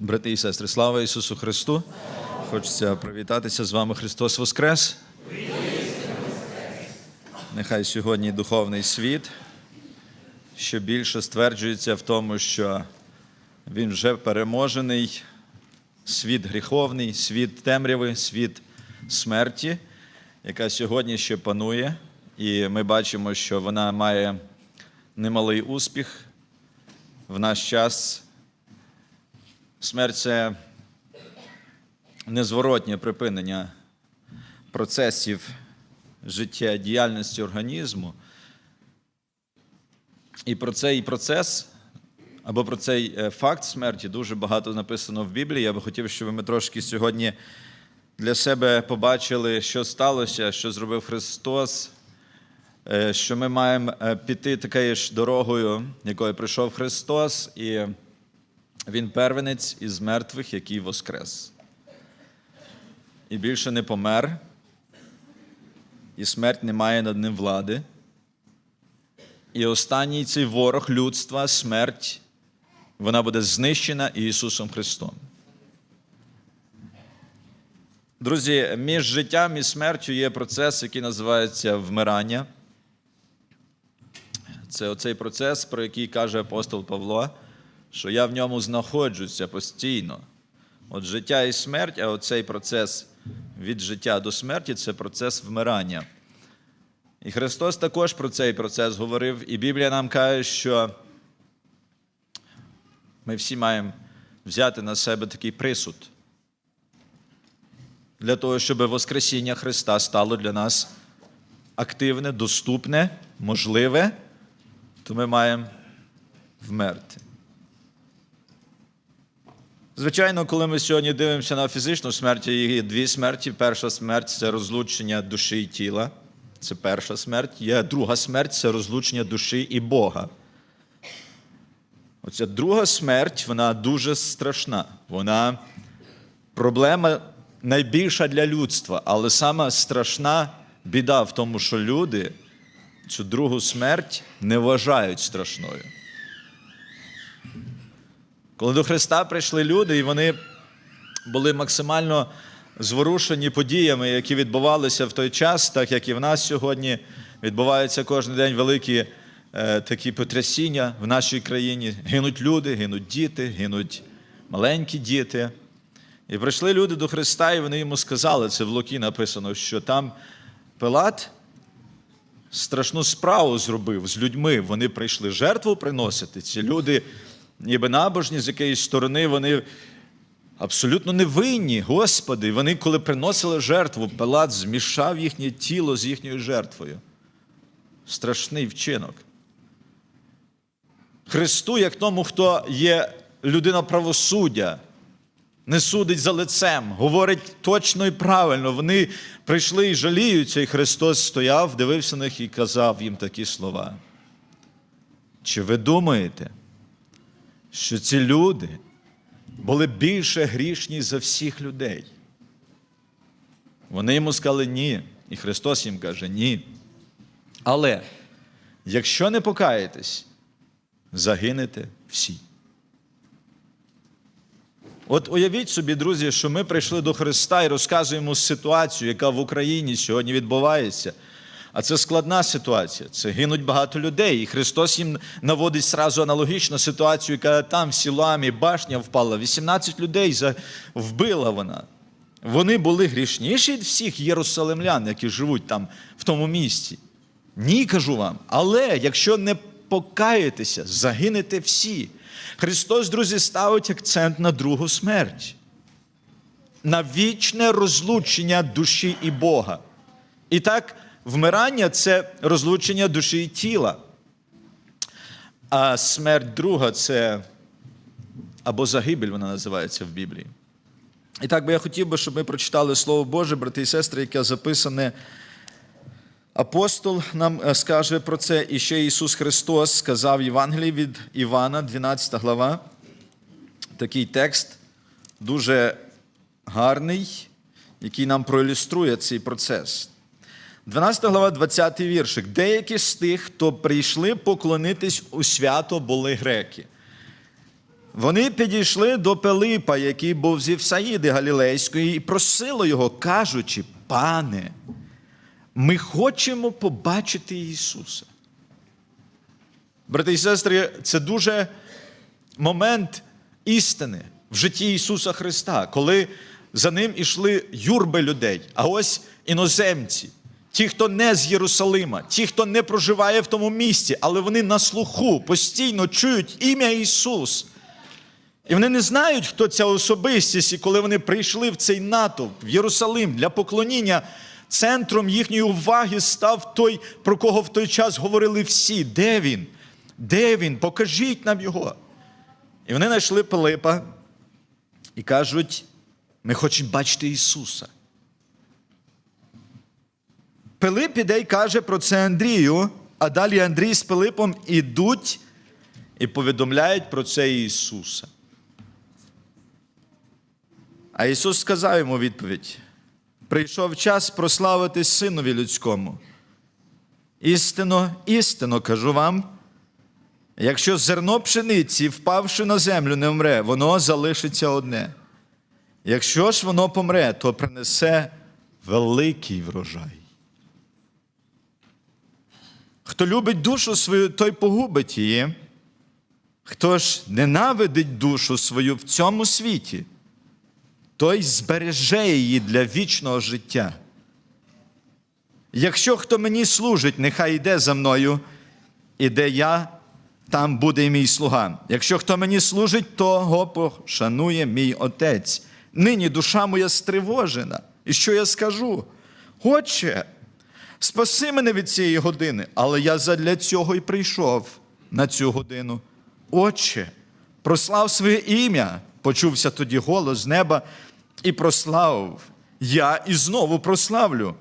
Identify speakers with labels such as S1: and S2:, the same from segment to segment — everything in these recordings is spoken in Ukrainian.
S1: Брати і сестри, слава Ісусу Христу! Хочеться привітатися з вами Христос Воскрес. Нехай сьогодні духовний світ ще більше стверджується в тому, що він вже переможений, світ гріховний, світ темряви, світ смерті, яка сьогодні ще панує. І ми бачимо, що вона має немалий успіх в наш час. Смерть це незворотнє припинення процесів життя діяльності організму. І про цей процес або про цей е, факт смерті дуже багато написано в Біблії. Я би хотів, щоб ми трошки сьогодні для себе побачили, що сталося, що зробив Христос, е, що ми маємо е, піти такою ж дорогою, якою прийшов Христос, і Він первенець із мертвих, який воскрес. І більше не помер, і смерть не має над ним влади. І останній цей ворог людства, смерть, вона буде знищена Ісусом Христом. Друзі, між життям і смертю є процес, який називається вмирання. Це оцей процес, про який каже апостол Павло, що я в ньому знаходжуся постійно. От життя і смерть, а оцей процес від життя до смерті це процес вмирання. І Христос також про цей процес говорив, і Біблія нам каже, що ми всі маємо взяти на себе такий присуд для того, щоб Воскресіння Христа стало для нас активне, доступне, можливе, то ми маємо вмерти. Звичайно, коли ми сьогодні дивимося на фізичну смерть, є дві смерті. Перша смерть це розлучення душі і тіла. Це перша смерть. Є друга смерть це розлучення душі і Бога. Оця друга смерть, вона дуже страшна. Вона проблема найбільша для людства, але сама страшна біда в тому, що люди цю другу смерть не вважають страшною. Коли до Христа прийшли люди, і вони були максимально зворушені подіями, які відбувалися в той час, так як і в нас сьогодні відбуваються кожен день великі е, такі потрясіння в нашій країні. Гинуть люди, гинуть діти, гинуть маленькі діти. І прийшли люди до Христа, і вони йому сказали, це в Лукі написано, що там Пилат страшну справу зробив з людьми. Вони прийшли жертву приносити. Ці люди, ніби набожні з якоїсь сторони, вони абсолютно невинні, Господи. Вони, коли приносили жертву, Пилат змішав їхнє тіло з їхньою жертвою. Страшний вчинок. Христу, як тому, хто є людина правосуддя, не судить за лицем, говорить точно і правильно. Вони прийшли і жаліються, і Христос стояв, дивився на них і казав їм такі слова. Чи ви думаєте, що ці люди були більше грішні за всіх людей? Вони йому сказали ні. І Христос їм каже ні. Але якщо не покаєтесь, загинете всі. От уявіть собі, друзі, що ми прийшли до Христа і розказуємо ситуацію, яка в Україні сьогодні відбувається. А це складна ситуація. Це гинуть багато людей. І Христос їм наводить сразу аналогічну ситуацію, яка там в сіламі башня впала. 18 людей вбила вона. Вони були грішніші від всіх єрусалимлян, які живуть там в тому місці. Ні, кажу вам. Але якщо не покаєтеся, загинете всі. Христос, друзі, ставить акцент на другу смерть, на вічне розлучення душі і Бога. І так, вмирання це розлучення душі і тіла. А смерть друга це або загибель, вона називається в Біблії. І так би я хотів би, щоб ми прочитали Слово Боже, брати і сестри, яке записане. Апостол нам е, скаже про це, і ще Ісус Христос сказав в Євангелії від Івана, 12 глава. Такий текст дуже гарний, який нам проілюструє цей процес. 12 глава, 20 віршик. Деякі з тих, хто прийшли поклонитись у свято, були греки. Вони підійшли до Пилипа, який був зі Всаїди Галілейської, і просили його, кажучи, пане, ми хочемо побачити Ісуса. Брати і сестри, це дуже момент істини в житті Ісуса Христа, коли за ним ішли юрби людей, а ось іноземці, ті, хто не з Єрусалима, ті, хто не проживає в тому місті, але вони на слуху постійно чують ім'я Ісус. І вони не знають, хто ця особистість, і коли вони прийшли в цей натовп в Єрусалим для поклоніння, центром їхньої уваги став той, про кого в той час говорили всі. Де він? Де він? Покажіть нам його. І вони знайшли Пилипа і кажуть: ми хочемо бачити Ісуса. Пилип іде і каже про це Андрію, а далі Андрій з Пилипом ідуть і повідомляють про це Ісуса. А Ісус сказав йому відповідь: прийшов час прославити Синові людському. Істинно, істинно кажу вам, якщо зерно пшениці, впавши на землю, не вмре, воно залишиться одне. Якщо ж воно помре, то принесе великий врожай. Хто любить душу свою, той погубить її. Хто ж ненавидить душу свою в цьому світі, той збереже її для вічного життя. Якщо хто мені служить, нехай йде за мною, і де я, там буде і мій слуга. Якщо хто мені служить, того пошанує мій отець. Нині душа моя стривожена. І що я скажу? Отче, спаси мене від цієї години, але я задля цього і прийшов на цю годину. Отче, прослав своє ім'я, почувся тоді голос з неба, і прославив. Я і знову прославлю.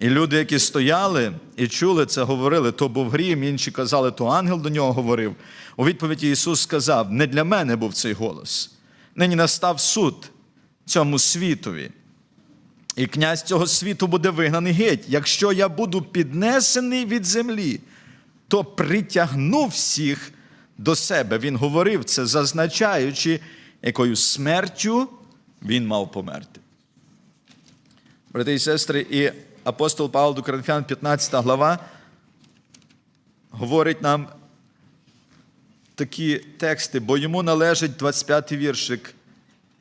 S1: І люди, які стояли і чули це, говорили, то був грім, інші казали, то ангел до нього говорив. У відповіді Ісус сказав: не для мене був цей голос. Нині настав суд цьому світові. І князь цього світу буде вигнаний геть. Якщо я буду піднесений від землі, то притягну всіх до себе. Він говорив це, зазначаючи, якою смертю він мав померти. Брати і сестри, і апостол Павло до Коринфян, 15 глава, говорить нам такі тексти, бо йому належить 25 віршик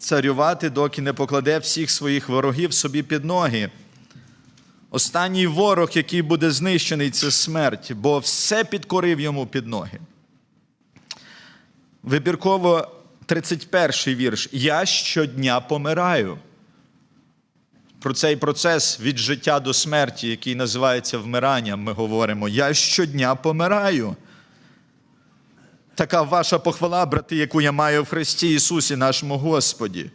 S1: царювати, доки не покладе всіх своїх ворогів собі під ноги. Останній ворог, який буде знищений, це смерть, бо все підкорив йому під ноги. Вибірково 31 вірш. Я щодня помираю. Про цей процес від життя до смерті, який називається вмиранням, ми говоримо. Я щодня помираю. Така ваша похвала, брати, яку я маю в Христі Ісусі, нашому Господі.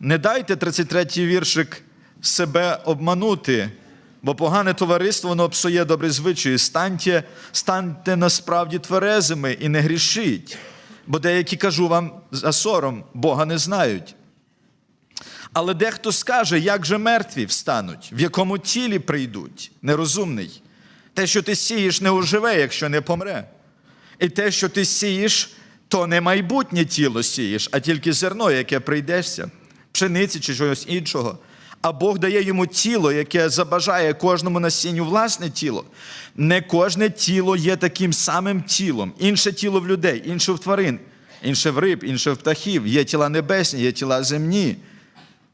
S1: Не дайте 33-й віршик себе обманути, бо погане товариство воно псує добрі звичаї. Станьте, станьте насправді тверезими і не грішіть, бо деякі кажу вам за сором, Бога не знають. Але дехто скаже, як же мертві встануть, в якому тілі прийдуть, нерозумний. Те, що ти сієш, не оживе, якщо не помре. І те, що ти сієш, то не майбутнє тіло сієш, а тільки зерно, яке прийдешся, пшениці чи чогось іншого. А Бог дає йому тіло, яке забажає кожному насінню власне тіло. Не кожне тіло є таким самим тілом. Інше тіло в людей, інше в тварин, інше в риб, інше в птахів. Є тіла небесні, є тіла земні.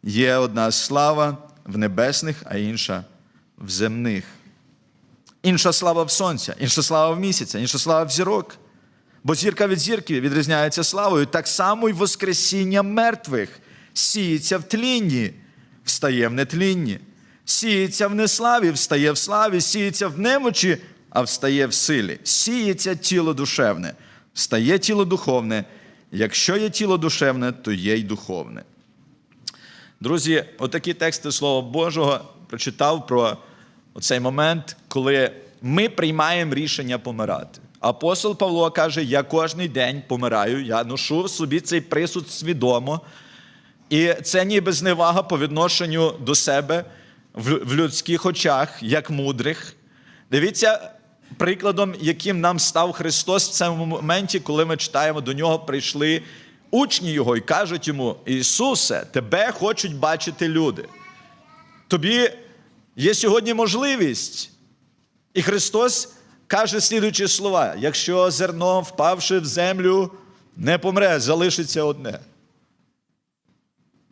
S1: Є одна слава в небесних, а інша в земних. Інша слава в сонця, інша слава в місяця, інша слава в зірок. Бо зірка від зірки відрізняється славою. Так само й Воскресіння мертвих сіється в тлінні, встає в нетлінні. Сіється в неславі, встає в славі, сіється в немочі, а встає в силі. Сіється тіло душевне, встає тіло духовне. Якщо є тіло душевне, то є й духовне. Друзі, отакі тексти Слова Божого прочитав про цей момент, коли ми приймаємо рішення помирати. Апостол Павло каже: я кожний день помираю, я ношу в собі цей присуд свідомо. І це ніби зневага по відношенню до себе в людських очах, як мудрих. Дивіться, Прикладом, яким нам став Христос в цьому моменті, коли ми читаємо, до нього прийшли учні Його і кажуть йому: Ісусе, тебе хочуть бачити люди. Тобі є сьогодні можливість. І Христос каже слідуючі слова: якщо зерно, впавши в землю, не помре, залишиться одне.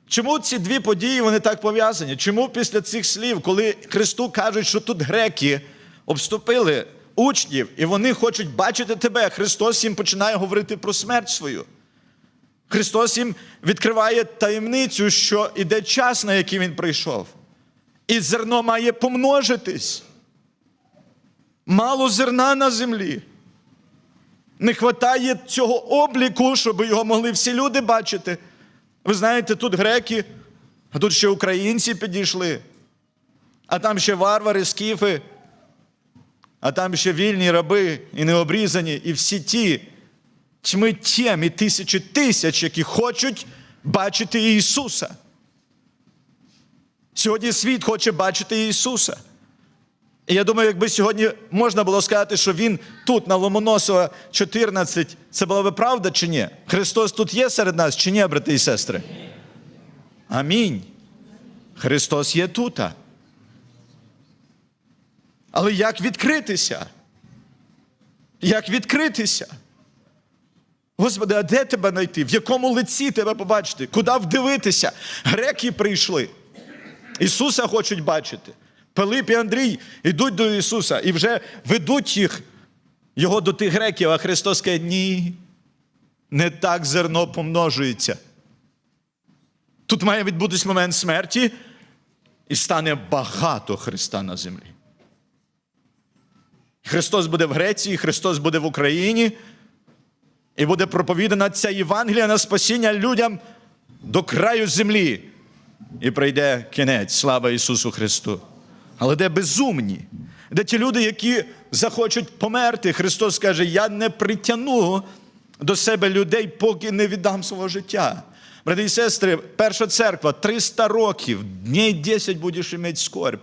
S1: Чому ці дві події вони так пов'язані? Чому після цих слів, коли Христу кажуть, що тут греки обступили учнів, і вони хочуть бачити тебе, Христос їм починає говорити про смерть свою. Христос їм відкриває таємницю, що іде час, на який він прийшов. І зерно має помножитись. Мало зерна на землі. Не вистачає цього обліку, щоб його могли всі люди бачити. Ви знаєте, тут греки, а тут ще українці підійшли, а там ще варвари, скіфи, а там ще вільні раби і необрізані, і всі ті тьми тєм і тисячі тисяч, які хочуть бачити Ісуса. Сьогодні світ хоче бачити Ісуса. І я думаю, якби сьогодні можна було сказати, що Він тут, на Ломоносова 14, це була би правда чи ні? Христос тут є серед нас чи ні, брати і сестри? Амінь. Христос є тут. Але як відкритися? Як відкритися? Господи, а де тебе знайти? В якому лиці тебе побачити? Куди вдивитися? Греки прийшли. Ісуса хочуть бачити. Пилип і Андрій йдуть до Ісуса і вже ведуть їх, його до тих греків, а Христос каже, ні, не так зерно помножується. Тут має відбутись момент смерті, і стане багато Христа на землі. Христос буде в Греції, Христос буде в Україні, і буде проповідана ця Євангелія на спасіння людям до краю землі. І прийде кінець, слава Ісусу Христу. Але де безумні, де ті люди, які захочуть померти, Христос каже: Я не притягну до себе людей, поки не віддам свого життя. Брати і сестри, перша церква 300 років, дней 10 будеш мати скорб.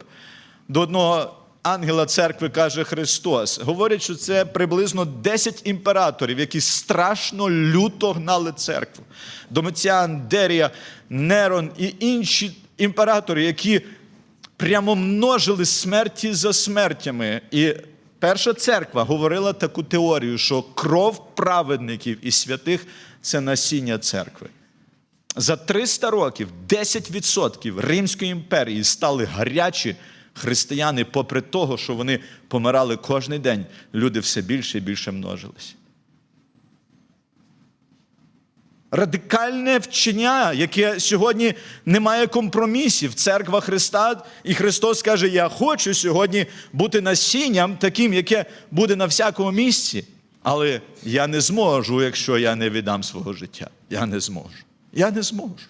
S1: До одного ангела церкви каже Христос. Говорять, що це приблизно 10 імператорів, які страшно люто гнали церкву. Домиціан, Дерія, Нерон і інші імператори, які прямо множили смерті за смертями. І перша церква говорила таку теорію, що кров праведників і святих це насіння церкви. За 300 років 10% Римської імперії стали гарячі християни, попри того, що вони помирали кожен день, люди все більше і більше множились. Радикальне вчення, яке сьогодні не має компромісів. Церква Христа, і Христос каже: Я хочу сьогодні бути насінням таким, яке буде на всякому місці. Але я не зможу, якщо я не віддам свого життя. Я не зможу. Я не зможу.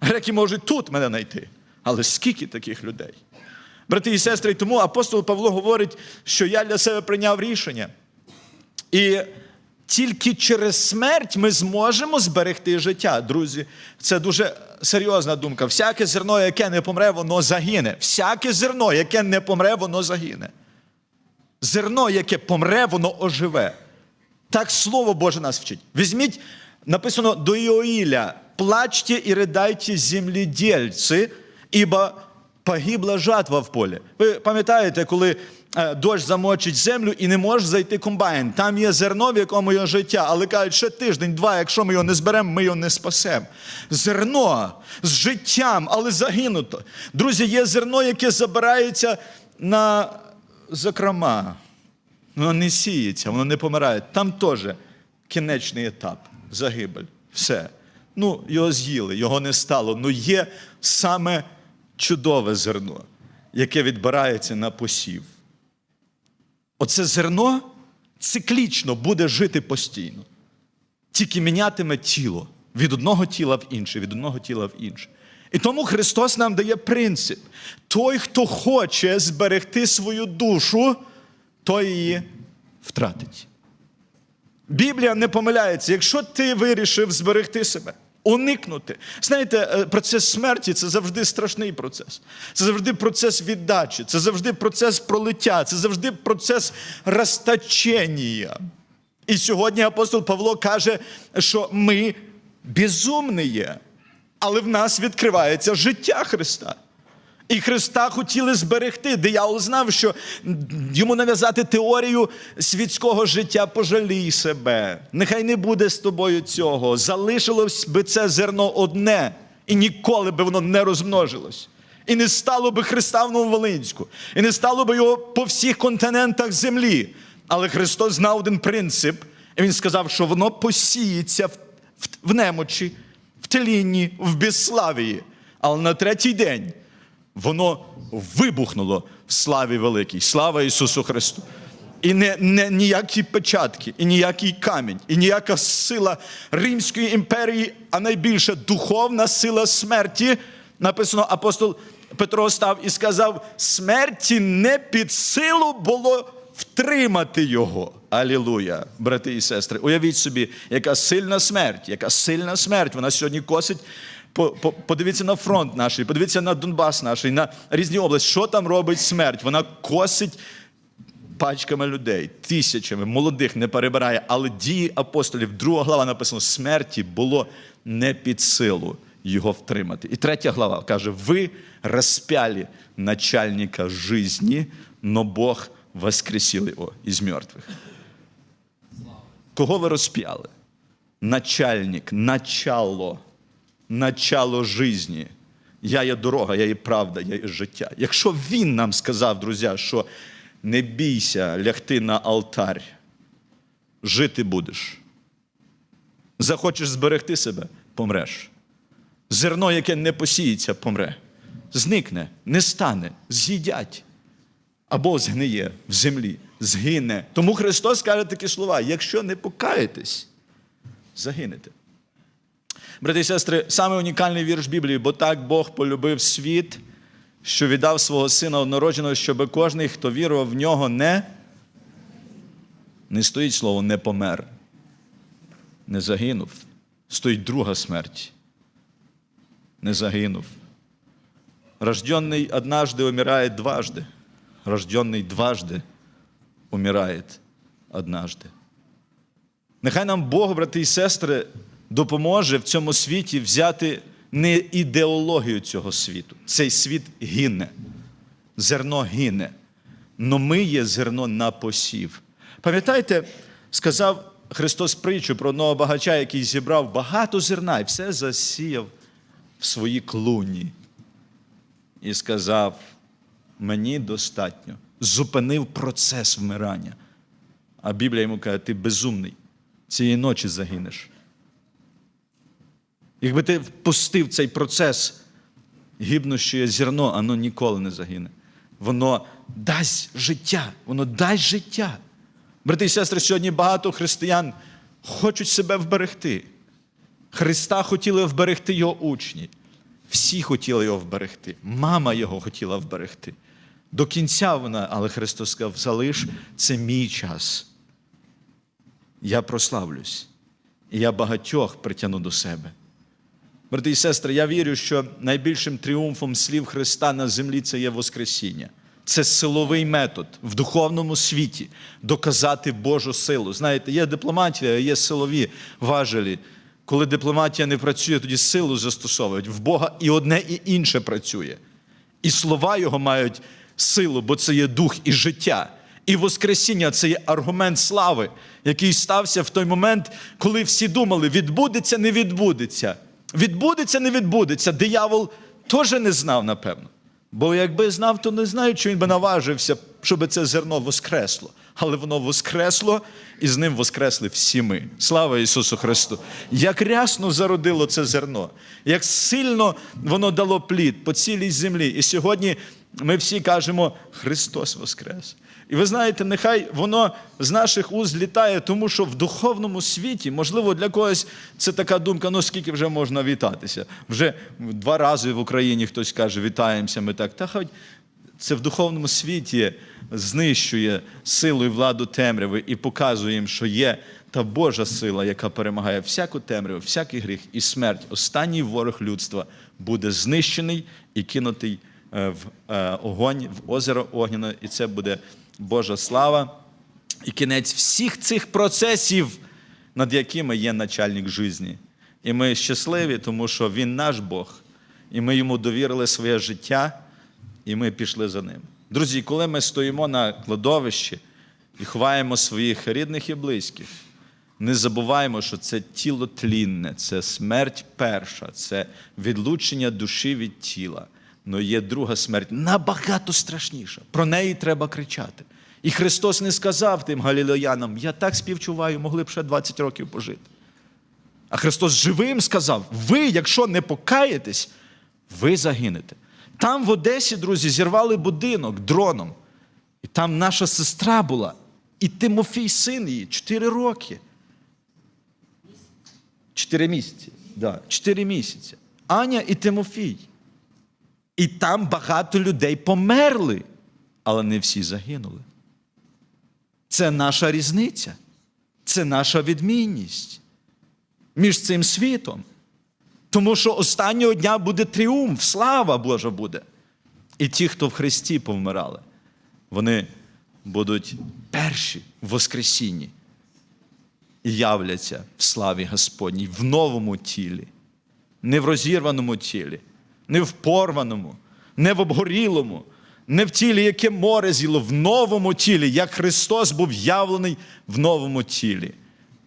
S1: Греки можуть тут мене знайти. Але скільки таких людей? Брати і сестри, тому апостол Павло говорить, що я для себе прийняв рішення. І тільки через смерть ми зможемо зберегти життя. Друзі, це дуже серйозна думка. Всяке зерно, яке не помре, воно загине. Всяке зерно, яке не помре, воно загине. Зерно, яке помре, воно оживе. Так Слово Боже нас вчить. Візьміть, написано до Іоїля, плачте і ридайте земледельці, ібо погибла жатва в полі. Ви пам'ятаєте, коли дощ замочить землю і не може зайти комбайн. Там є зерно, в якому є життя, але кажуть, ще тиждень-два, якщо ми його не зберемо, ми його не спасемо. Зерно з життям, але загинуто. Друзі, є зерно, яке забирається на закрома. Воно не сіється, воно не помирає. Там теж кінечний етап, загибель. Все. Ну, його з'їли, його не стало. Ну є саме чудове зерно, яке відбирається на посів. Оце зерно циклічно буде жити постійно, тільки мінятиме тіло від одного тіла в інше, від одного тіла в інше. І тому Христос нам дає принцип: той, хто хоче зберегти свою душу, той її втратить. Біблія не помиляється, якщо ти вирішив зберегти себе, Уникнути. Знаєте, е, процес смерті це завжди страшний процес. Це завжди процес віддачі, це завжди процес пролиття, це завжди процес розтачення. І сьогодні апостол Павло каже, що ми безумні але в нас відкривається життя Христа. І Христа хотіли зберегти. Диявол знав, що йому нав'язати теорію світського життя пожалій себе. Нехай не буде з тобою цього. Залишилось би це зерно одне, і ніколи би воно не розмножилось. І не стало би Христа в Нововолинську, і не стало би його по всіх континентах землі. Але Христос знав один принцип, і Він сказав, що воно посіється в, в, в немочі, в телінні, в безславії. Але на третій день воно вибухнуло в славі великій. Слава Ісусу Христу! І не, не ніякі печатки, і ніякий камінь, і ніяка сила Римської імперії, а найбільше духовна сила смерті. Написано, апостол Петро став і сказав: смерті не під силу було втримати його. Алілуя, брати і сестри. Уявіть собі, яка сильна смерть, яка сильна смерть. Вона сьогодні косить. По- по- Подивіться на фронт наш, подивіться на Донбас наш, на різні області. Що там робить смерть? Вона косить пачками людей, тисячами, молодих не перебирає. Але дії апостолів, друга глава написано, смерті було не під силу його втримати. І третя глава каже: ви розпяли начальника жизни, но Бог воскресил його із мертвих. Кого ви розп'яли? Начальник, начало, начало жизни. Я є дорога, я є правда, я є життя. Якщо він нам сказав, друзі, що не бійся лягти на алтарь, жити будеш. Захочеш зберегти себе, помреш. Зерно, яке не посіється, помре. Зникне, не стане, з'їдять. Або згниє в землі, згине. Тому Христос каже такі слова: якщо не покаєтесь, загинете. Брати і сестри, саме унікальний вірш Біблії, бо так Бог полюбив світ, що віддав свого сина однородженого, щоб кожен, хто вірував в нього, не, не стоїть слово не помер, не загинув. Стоїть друга смерть. Не загинув. Рожденный однажды умирает дважды. Рожденный дважды умирает однажды. Нехай нам Бог, брати і сестри, допоможе в цьому світі взяти не ідеологію цього світу. Цей світ гине, зерно гине. Но ми є зерно на посів. Пам'ятаєте, сказав Христос притчу про одного багача, який зібрав багато зерна і все засіяв в свої клуні. І сказав: мені достатньо. Зупинив процес вмирання. А Біблія йому каже, ти безумний, цієї ночі загинеш. Якби ти впустив цей процес, гибнущее зерно, воно ніколи не загине. Воно дасть життя, воно дасть життя. Брати і сестри, сьогодні багато християн хочуть себе вберегти. Христа хотіли вберегти його учні. Всі хотіли його вберегти. Мама його хотіла вберегти. До кінця вона, але Христос сказав: залиш, це мій час. Я прославлюсь. І я багатьох притягну до себе. Брати і сестри, я вірю, що найбільшим тріумфом слів Христа на землі це є Воскресіння. Це силовий метод в духовному світі доказати Божу силу. Знаєте, є дипломатія, є силові важелі. Коли дипломатія не працює, тоді силу застосовують. В Бога і одне, і інше працює. І слова його мають силу, бо це є дух і життя. І Воскресіння це є аргумент слави, який стався в той момент, коли всі думали, відбудеться, не відбудеться. Відбудеться, не відбудеться. Диявол теж не знав, напевно. Бо якби знав, то не знаю, чи він би наважився, щоб це зерно воскресло. Але воно воскресло, і з ним воскресли всі ми. Слава Ісусу Христу! Як рясно зародило це зерно, як сильно воно дало плід по цілій землі. І сьогодні ми всі кажемо: Христос Воскрес! І ви знаєте, нехай воно з наших уст літає, тому що в духовному світі, можливо, для когось це така думка: ну скільки вже можна вітатися? Вже два рази в Україні хтось каже, вітаємося, ми так. Та хай це в духовному світі знищує силу і владу темряви і показує їм, що є та Божа сила, яка перемагає всяку темряву, всякий гріх і смерть. Останній ворог людства буде знищений і кинутий е, в е, огонь, в озеро огняне, і це буде Божа слава. І кінець всіх цих процесів, над якими є начальник житті. І ми щасливі, тому що Він наш Бог, і ми йому довірили своє життя, і ми пішли за ним. Друзі, коли ми стоїмо на кладовищі і ховаємо своїх рідних і близьких, не забуваємо, що це тіло тлінне, це смерть перша, це відлучення душі від тіла. Але є друга смерть набагато страшніша. Про неї треба кричати. І Христос не сказав тим галілеянам, я так співчуваю, могли б ще 20 років пожити. А Христос живим сказав: ви, якщо не покаєтесь, ви загинете. Там в Одесі, друзі, зірвали будинок дроном. І там наша сестра була, і Тимофій, син її, 4 роки. Чотири місяці. Да, чотири місяці. Аня і Тимофій. І там багато людей померли, але не всі загинули. Це наша різниця, це наша відмінність між цим світом. Тому що останнього дня буде тріумф, слава Божа буде. І ті, хто в Христі повмирали, вони будуть перші в Воскресінні і являться в славі Господній в новому тілі, не в розірваному тілі, не в порваному, не в обгорілому, не в тілі, яке море з'їло, в новому тілі, як Христос був явлений в новому тілі.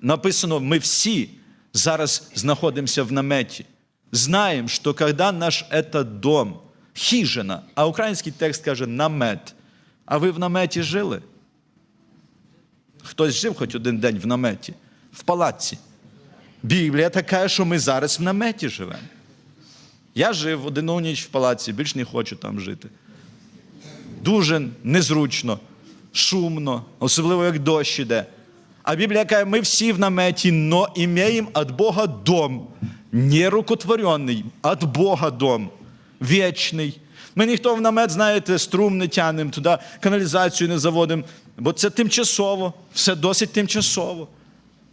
S1: Написано, ми всі зараз знаходимося в наметі. Знаємо, що коли наш этот дом, хижина, а український текст каже намет. А ви в наметі жили? Хтось жив хоч один день в наметі, в палаці. Біблія така, що ми зараз в наметі живемо. Я жив одну ніч в палаці, більш не хочу там жити. Дуже незручно, шумно, особливо як дощ іде. А Біблія каже, ми всі в наметі, но імеємо від Бога дом, не рукотворений, від Бога дом, вічний. Ми ніхто в намет, знаєте, струм не тянемо, туди каналізацію не заводимо, бо це тимчасово, все досить тимчасово.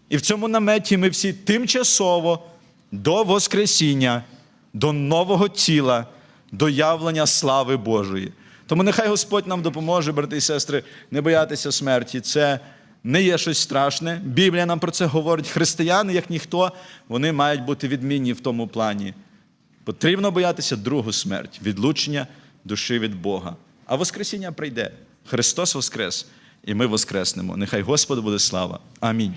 S1: І в цьому наметі ми всі тимчасово до Воскресіння, до нового тіла, до явлення слави Божої. Тому нехай Господь нам допоможе, брати і сестри, не боятися смерті. Це не є щось страшне. Біблія нам про це говорить. Християни, як ніхто, вони мають бути відмінні в тому плані. Потрібно боятися другу смерть, відлучення душі від Бога. А Воскресіння прийде. Христос Воскрес, і ми воскреснемо. Нехай Господу буде слава. Амінь.